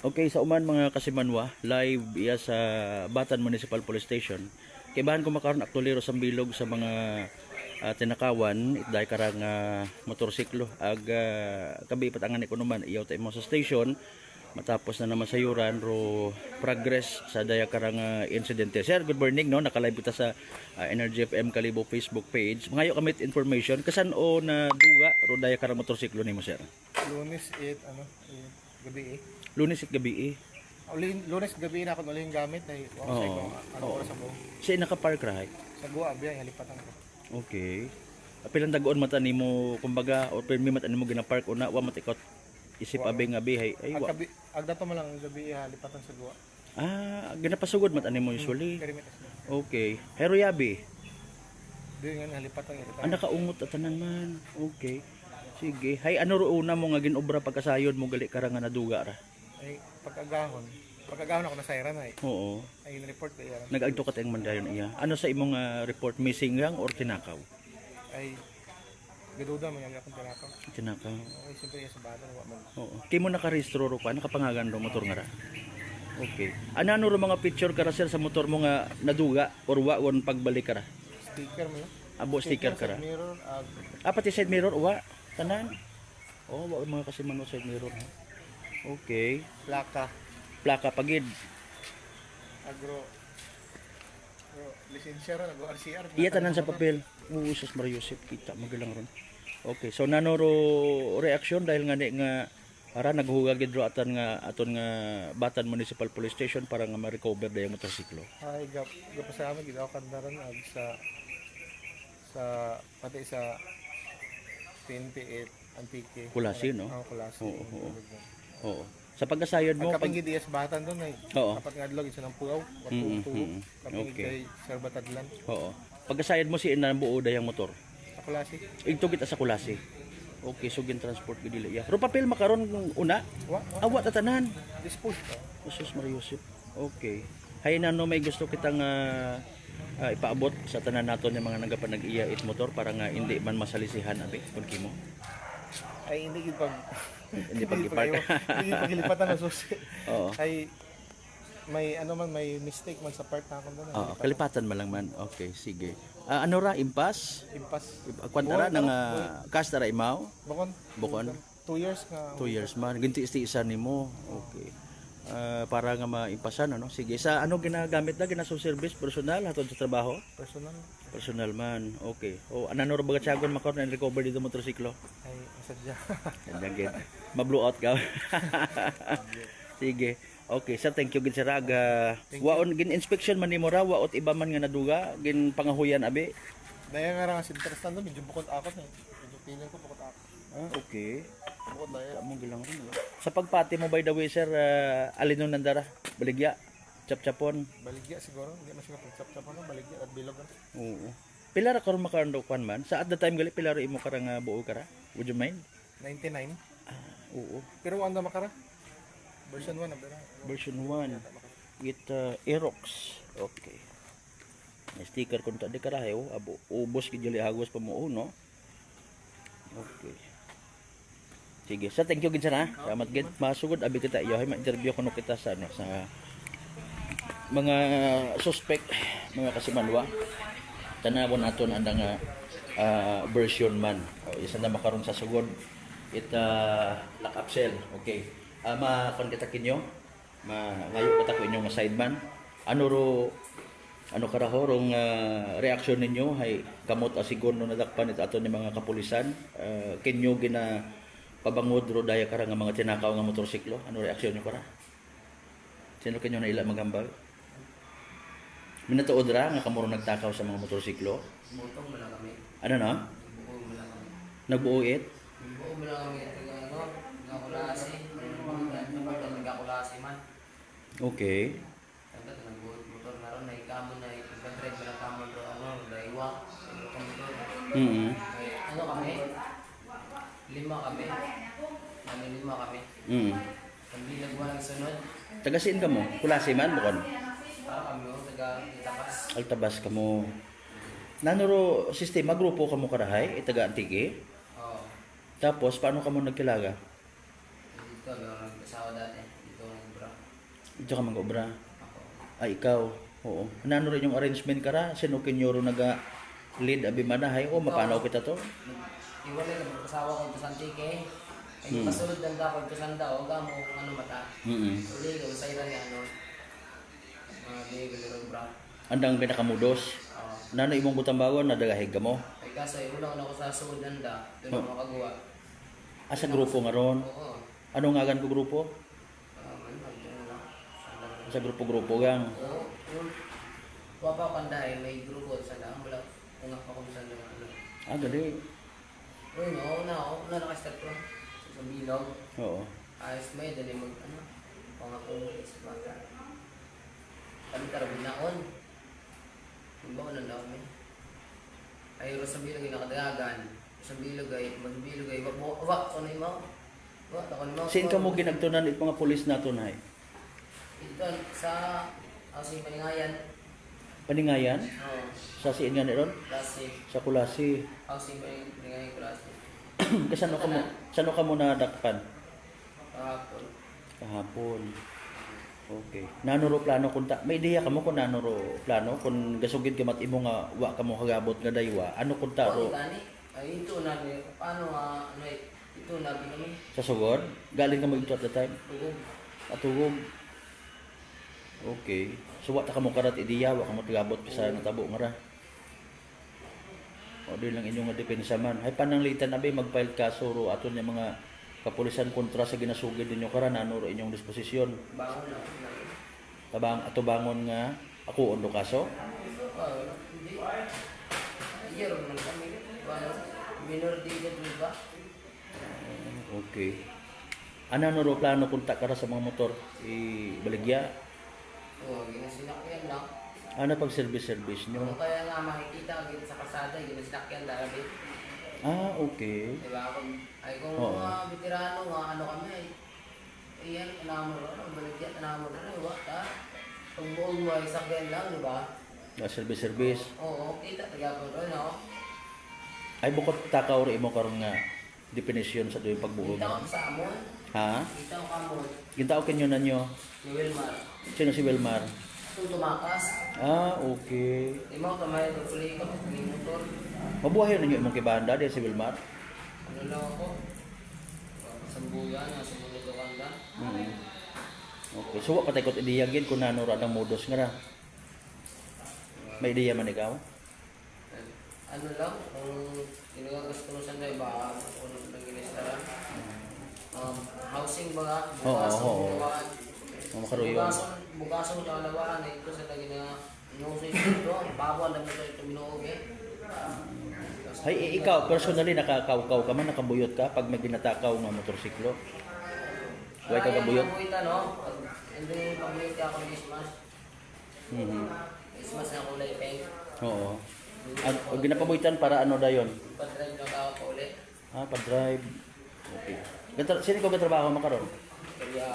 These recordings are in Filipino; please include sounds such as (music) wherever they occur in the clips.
Okay, sa uman mga kasimanwa, live iya sa Batan Municipal Police Station. Kaibahan ko makaroon aktulero sa bilog sa mga ah, tinakawan, itday karang uh, motorsiklo. Ag uh, kabi patangan ko naman, iyaw tayo mo sa station. Matapos na naman sayuran, ro progress sa daya karang ah, insidente. Sir, good morning, no? Nakalive kita sa ah, Energy FM Kalibo Facebook page. Ngayon kamit information, kasan o na duga, ro daya karang motorsiklo ni mo, sir? Lunes 8, ano, eh, gabi eh. Lunes at gabi eh. Uli, lunes gabi na ako uling gamit na oh, ko, ano Oo. oras sa buo. Siya naka-park right? Sa buo, abiya, halipatan ko. Okay. Pilang dagoon mata nimo kumbaga or permi mata nimo gina-park una wa matikot isip Wa. abi nga bihay ay wa. gabi, ang dato mo lang gabi, halipatan sa buo. Ah, ginapasugod mata nimo usually. Perimeter na. Okay. Pero yabi, Di nga halipatan, halipatan. ang nakaungot at tanan man. Okay. Sige. Hay ano ro una mo nga ginobra pagkasayod mo gali kara nga naduga ra. Ay, pagkagahon. Pagkagahon ako na siren ay. Oo. Ay, report ko yan. Nag-agto ka tayong mandayon iya. Ano sa imong ah, report missing lang or tinakaw? Ay, gaduda mo yung akong tinakaw. Tinakaw. Okay, siyempre yung sa bata, wa man. Oo. Kimo nakarehistro ro ka nakapangagan ro motor nga ra. Okay. Ano ano ro mga picture ka ra sir sa motor mo nga naduga or wa won pagbalik ka ra? Sticker mo. Abo sticker ka ra. Mirror, ag, Ah pati side mirror wa tanan. Oh, wa mga kasi mano side mirror. ha? Okay. plaka, Plaka pagid. agro, agro, lisensya ron, agro RCR. Iya tanan sa papel. Mario Joseph kita magalang ron. Okay, so nanoro reaction dahil nga ni nga ara naghuga gid ro atan nga aton nga Batan Municipal Police Station para nga ma-recover dayang motorsiklo. Ay, gap, gap sa amin, ginawa kandaran ag sa sa pati sa 28 Antique. Kulasi, no? Oo, kulasi. Oo, oo. Oo. Sa pagkasayod mo Ang pag kaping gidiyas batan doon ay Oo. kapat nga adlog isa ng pugaw, Mm, mm, mm. Kaping Okay. kay Sir Batadlan Oo. Pagkasayod mo si ina buo dayang motor. sa kulasi. Igto kita sa kulasi. Okay, so gin transport gid dili. Yeah. Ro papel makaron una. Wa, wa, Awa ta tanan. dispose. Jesus Maria Joseph. Okay. Hay na no may gusto kitang ah, ah, ipaabot sa tanan naton yung mga nagapan nag-iya it motor para nga hindi man masalisihan abi kun kimo. Ay hindi gid pag Hindi (laughs) pag ipark. Hindi gid pagilipatan na susi. Oo. Ay may ano man may mistake man sa part na ako doon. Oo, kalipatan man lang man. Okay, sige. Ah, ano ra impas? Impas. Kwantara Buwan nang na, uh, cast ra imaw? Bukon. Bukon? Two years nga. Two years man. Ginti istiisan nimo. Okay. Ah, para nga maimpasan ano. Sige, sa ano ginagamit na ginaso service personal hatod sa trabaho? Personal. Personal man. Okay. O ano no baga tiyagon makaron na recover dito motorsiklo? Ay, sadya. (laughs) Yan gid. Ma-blow out ka. (laughs) Sige. Okay, sir, thank you gid sir Raga. Waon gin inspection man nimo ra waot iba man nga naduga gin pangahuyan abi. Daya nga nga si Tristan doon, medyo bukod akot eh. Medyo pinan ko bukod akot. Ah, okay. Bukod daya. Amo gilang rin. wala. Sa pagpati mo by the way sir, uh, alin nun nandara? Baligya. Chap-chapon. Baligya siguro. Hindi man sila pag-chap-chap ano. Baligya at bilog. ano. Oo. Pila ra karon makaron daw kwan man. Sa at the time gali pila ra imo karang uh, buo kara? Would you mind? 99. Ah, oo. Pero wanda makara. Version 1 na bera. Version 1 with uh, Aerox. Okay. May sticker kung tadi karahe oh, abo ubos gid jali hagos pa mo no. Okay. Sige, sa thank you gid sa na. Salamat gid. Masugod abi kita iyo ma-interview kuno kita sa ano sa mga suspect, mga kasimanwa. Tanawon naton ang nga ah, version man. O, isa na makaron sa sugod. It uh, lock up cell. Okay. Uh, ma-kon kita kinyo. Ma ngayo kita ko inyo nga sideman. Ano ro ano karahorong uh, reaksyon ninyo hay kamot asigon no nadakpan it ato ni mga kapulisan uh, kinyo gina pabangod ro daya kara nga mga tinakaw nga motorsiklo ano reaksyon niyo para sino kinyo na ila magambal Minatuod ra nga kamuro nagtakaw sa mga motorsiklo Butong mo lang kami. ano na kami. nagbuo mo lang kami. Ano, nagakulasi. Ano nagakulasi man. okay Tanda ka nagbuo motor na ron. Naikamo na ipag-drive na kamo ro ano, daiwa. Motor. mm kami? Lima kami. Kami lima kami. mm Hindi nagwa ng sunod. taga siin ka mo kulasi man bukon Para kami o taga itapas. altabas ka mo nanuro sistema grupo ka mo karahay itaga antigi Oo. tapos paano ka mo nagkilaga Dito, meron nag-asawa dati. Dito ikaw ng bra. Ito ka mag-obra. Ako. Ay, ikaw. Oo. Nano rin yung arrangement kara? Sino kinyoro naga lead abi manahay? O, mapanaw kita to? Iwalay na mag-asawa ko ito sa antike. Ay, Hmm. kasulod ng dapat ito sanda. O, gamo kung ano mata. Mm Uli, kung sa ilan ano. Mga bigil ng bra. Andang pinakamudos. Oo. Nano imong butambagon na dagahig ka mo? Ay, kaso, eh, una ko sa suod ng da. Doon ako makagawa. Asa grupo nga ron? Oo. Ano nga gan ko grupo? Ah. Sa grupo-grupo gang. Oo. Wapa panday, may grupo sa lang. Wala. Kung ako kung saan. Ano. Ah, gali. Uy, no, una ako. Una nakastart ko. Sa bilog. Oo. Ayos may dali mag ano. Pangako sa bata. Kami karabin na on. Yung ba ko nang dami? Ay, ro sa bilog ay nakadagagan. Sa bilog ay, magbilog ay, wak mo, wak, ano yung mo? Wak, takon mo. Sin ka mo ginagtunan it mga pulis na Ito, sa, sa paningayan. Paningayan? Oo. Sa siin nga ni ron? Klase. Sa Kulasi. Sa paningayan klase. (clears throat) Kasano ka mo, sano ka mo nadakpan? Kahapon. Kahapon. Okay. Nanuro plano kung ta may ideya ka mo kung nanuro plano kung gasugid ka mat imo nga wa ka mo kagabot nga daywa ano kung ta ro. Ay, ito na, paano ano eh, ito na, binami. sa sugod galing ka mo ito at the time Tugog. atugog okay. So wa ta ka mo karat ideya wa ka mo kagabot sa natabo nga ra o di lang inyong nga depensa man. Hay pananglitan abi mag-file kaso ro aton yung mga kapulisan kontra sa ginasugid ninyo karan ano ro inyong disposisyon. Bangon tabang atubangon nga ako undo kaso? Okay. Ano no ro plano kunta kara sa mga motor? Ibaligya? Oo, ginasinakyan lang. Ano pag service service Ano nyo? kaya nga makikita agad sa kasada, ginasinakyan dahil. Ah, okay. Diba? Kung, ay kung Oo. mga veterano nga, ano kami ay, iyan, tanamo rin, ang baligya, tanamo rin, ay, wak, ha? Pag buong mo ay sakyan lang, di ba? Ah, service service. Oo, kita, tagapon rin, no? Ay bukod takaw ri mo karon nga definition sa tuwing pagbuo Kita ko sa amon, Ha? kita ko kamon, Gintaw kinyo na nyo. ni Wilmar. Sino si Wilmar? Kung tumakas, Ah, okay. mo kamay ito puli ko, ni motor. Mabuhay ninyo imong kibanda di si Wilmar. Ano lang ako? Sambuyan, nasa ko kanda. Mm. Okay. So patay ko idiyagin kung nano ra ng modus nga ra. May ideya man ikaw? Ano lang, kung ginagagas ko sa na ba, kung nang ginistara. Um, housing ba? Oo, Bukasan, oo, oo. bukasan. Mga karuyon. Bukasan, bukasan sa kalawaan, eh, ito sa lagi na inuso ito, bago ang dami ito ito eh. Hay eh, ikaw personally nakakawkaw ka man nakabuyot ka pag may ginatakaw nga motorsiklo. Huwag ka kabuyot. Ay, ang no? Pag hindi pabuyot ka ako ng Christmas. Mhm. Christmas na kulay pink. Oo. Ang ginapabuhitan para ano dayon? Pag-drive na tao pa uli. Ah, pa-drive. Okay. Gatra sino ko trabaho mo karon? Kaya,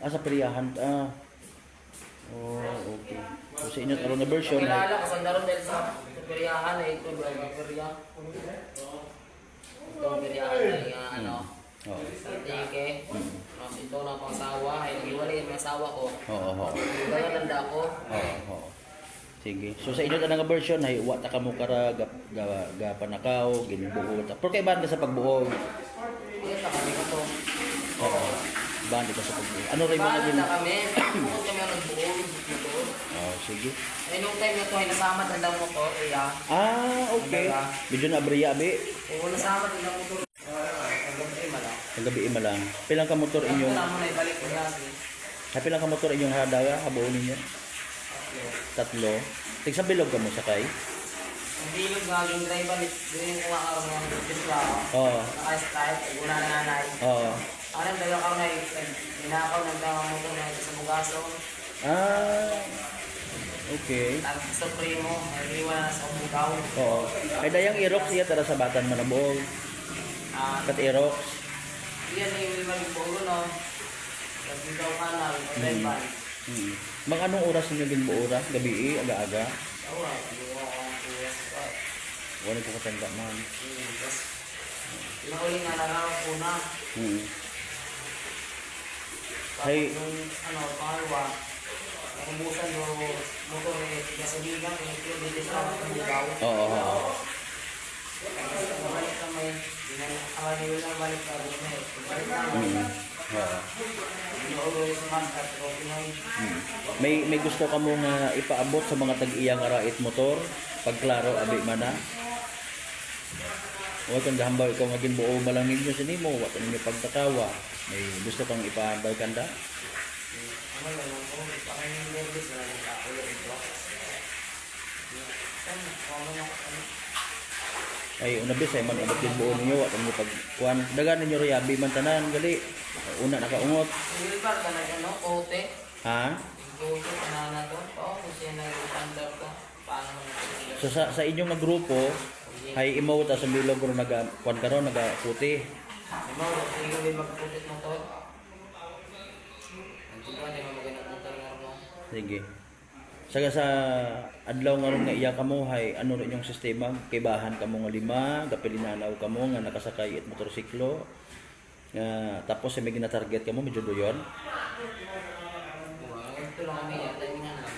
Ah, sa periyahan. Ah. Oh, okay. So sa inyo karon na version ay Kilala ko sa daron dahil sa peryahan eh, ito ba yung perya? Itong peryahan ay nga ano, Oo. sa tike. Tapos ito na pang asawa, ay nagiwalay yung asawa ko. Oo, oo. Kaya tanda ko, Oo, oo. Sige. So sa inyo tanang version ay wa ta kamo kara ga, ga, ga panakaw, ginbuo ta. Pero kay ka sa pagbuo. yun na kami ko to. Oo. Ban ka sa pagbuo. Ano rin mo Paano na kami? Bukod kami ang nagbuo. Oh, sige. Ay, nung time na to, ay nasama tanda mo to, iya. Ah, okay. Medyo na abriya abi. Oo, nasama tanda mo to. Ang gabi ima lang. Pilang ka motor Ang inyong tanda mo na ibalik mo yan. Ha pilang ka motor inyong hadaga habuon ninyo? Tatlo. Tig sa bilog ka mo sakay. Ang nga yung driver, din ko nga karoon ng bisla. Oo. Naka-start, una na nanay. Oo. Ano yung dalawa karoon ay ninakaw ng tawang motor na ito sa bugaso. Ah. Okay. Tapos sa primo, ay liwan na sa umugaw. Oo. Ay dayang irok siya tara sa batan manabuog. Ah, Kat irok. Iyan na yung lima yung puro, no? Nagbigaw ka na, driver. Hmm. Mga anong oras ninyo ginbuora? Gabi, aga-aga. Ako ang kuya sa Wala ko katanda man. Tapos, Yung uli nga naraw ko na, Hmm. Hey. Yung ano, pangalawa, nakubusan yung motor eh, gasolina, yung dito sa ang ligaw. Oo, oo, oo. Bumalik kami, dinalakan lang balik ka rin eh. Bumalik namin, Mm. Pinoy. Mm. May may gusto ka mo nga ipaabot sa mga tag-iyang arait motor pagklaro abi man na. Kang gahambaw ikaw nga ginbuo ba lang ninyo sa nimo, wa ninyo pagtakawa. May gusto kang ipaambay kanda. Pa Ay una bis ay man abot ginbuo ninyo wa ninyo pag kuan dagan ninyo riyabi man tanan gali. Una nakaungot. Ka na ano, kote. Ha? Kote, kanana to. Oo, kung siya nag-standard ka. Paano mo na sa sa inyong grupo ay imo ta sa bilog ro naga kuan karon naga puti. Hindi ko may magputit mo to. Sige. Saga sa adlaw nga nga iya kamo hay ano rin yung sistema kibahan kamo nga lima gapilinanaw kamo nga nakasakay it motorsiklo nga tapos sa may gina-target kamo medyo doyon. Ito lang kami, yan, tayo nga lang.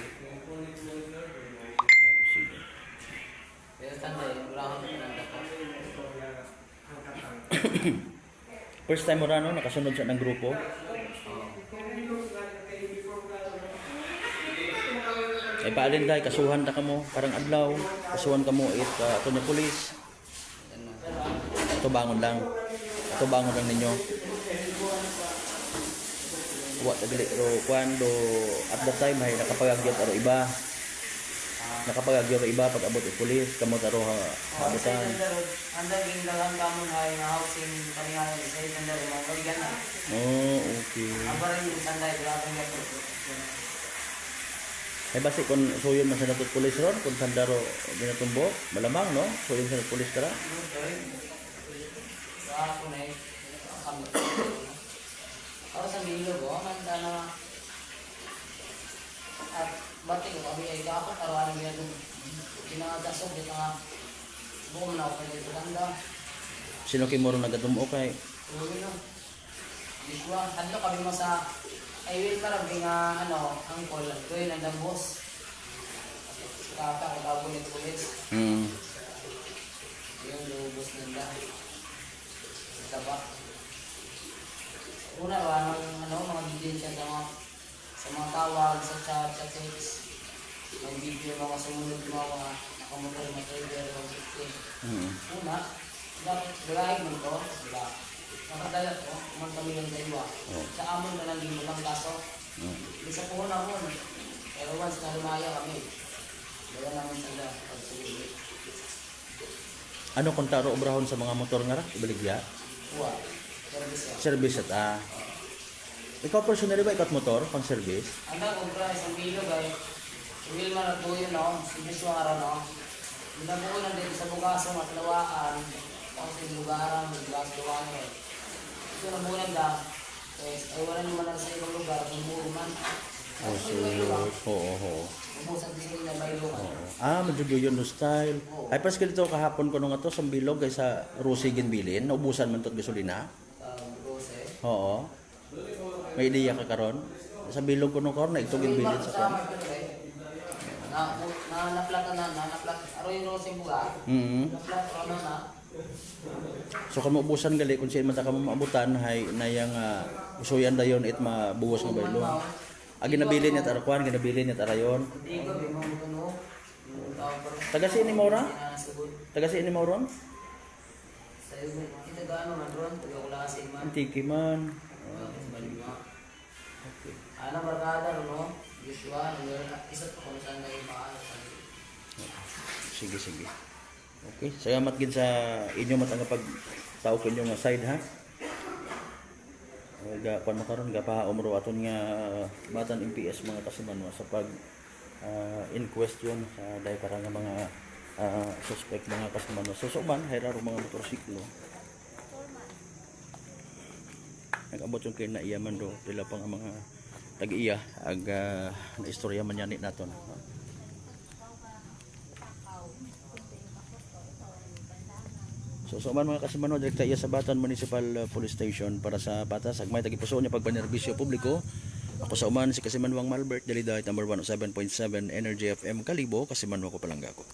Sige. Pero tanda, yung wala akong pinanda ko. (coughs) First time mo ra no nakasunod sa ng grupo. Ay paalin dai kasuhan ta kamo parang adlaw kasuhan kamo it uh, ato nya pulis. Ito bangon lang. Ito bangon lang ninyo. Wa tagali ro kwando at the time hay nakapagagyot aro iba. Nakapagagyot ro iba pag abot yung pulis kamo taro ha abutan. Anda, gindagan ka mo na housing kalingalan sa isang daro, mga kaligan na. Oh, okay. Aba rin yung sanday, kang gato. Ay basi kung suyon man sa natot pulis ron, kung sandaro ginatumbo, malamang no? Suyon sa pulis kara. Sa ako na eh, kami. Ako sa Milo ko, nanda na bati ko kami ay dapat arawan ng ginagawa ginagagasog dito nga. Buong na ako dito ganda Sino kay moro nagadumo kay? Uwi na. Dikwa, hadlo kami mo sa ay will para nga ano ang call doy nandang boss. Kaka ko daw ulit ulit Hmm. yung lubos nila sa taba. Una ba ng ano mga bidensya sa mga sa mga tawag sa chat sa text may video mga sumunod yung mga nakamotor na trailer o Hmm. una dapat galahin mo to diba nakadalat ko kumang kami ng daywa Oh. sa amon na lang mo lang kaso Hmm. hindi sa puhunan mo pero once na lumaya kami wala namin sila pagsulit Ano kung taro obrahon sa mga motor nga ra? Ibaligya? Kuha. Service at ah. Ikaw personally ba ikat motor pang service? Anda, kumpra isang kilo guys. Iwil man at buyo no, si Joshua nga no. Binabuo na dito sa bukaso, matlawaan. Tapos yung lugaran, yung gas luwan eh. Ito na muna da. Yes, ay wala naman lang sa ibang lugar, kung man. Oh, so, oo, oo. ubusan din sila by. Ah, medyo yun no style. Ay, pas dito kahapon ko nung ato sa bilog kay sa Rusi Ginbilin, naubusan man tot gasolina. Sa Rose. Oo. May ideya ka karon? Sa bilog ko nung karon na ito Ginbilin sa kon. Na, na, naplata na, na, naplata. Aro yung Rose yung buga. Mm. Naplata, ano na. So kung maubusan gali kung sino man ta ka maabutan hay na yang uh, usuyan dayon it mabuwas nga baylo. Ah, ginabili niya tarakwan, ginabili niya tarayon. Ko, Yung ko. Taga sini mo ra? Sinasugod. Taga? Sa iyo, kita gaano man klaseng man. Antiki man. Ano barkada ron, no? Joshua, isa pa kung saan na yung sa Sige, sige. Okay, salamat gid sa inyo matang pag tao ko inyo nga side ha. Uh, ga kon makaron ga pa umro aton nga uh, batan MPS mga kasuman sa pag uh, in question sa dai para nga mga uh, suspect mga kasuman so suman hayraro mga motorsiklo. Nag-abot yung kay na iya man do pila pang mga tag-iya ag uh, naistorya man yani naton. So sa man mga kasimano direkta iya sa Batan Municipal uh, Police Station para sa batas agmay tagipuso niya pagpanerbisyo publiko. Ako sa uman si Kasimanwang Malbert Daliday number 107.7 Energy FM Kalibo Kasimanwa ko palangga ko.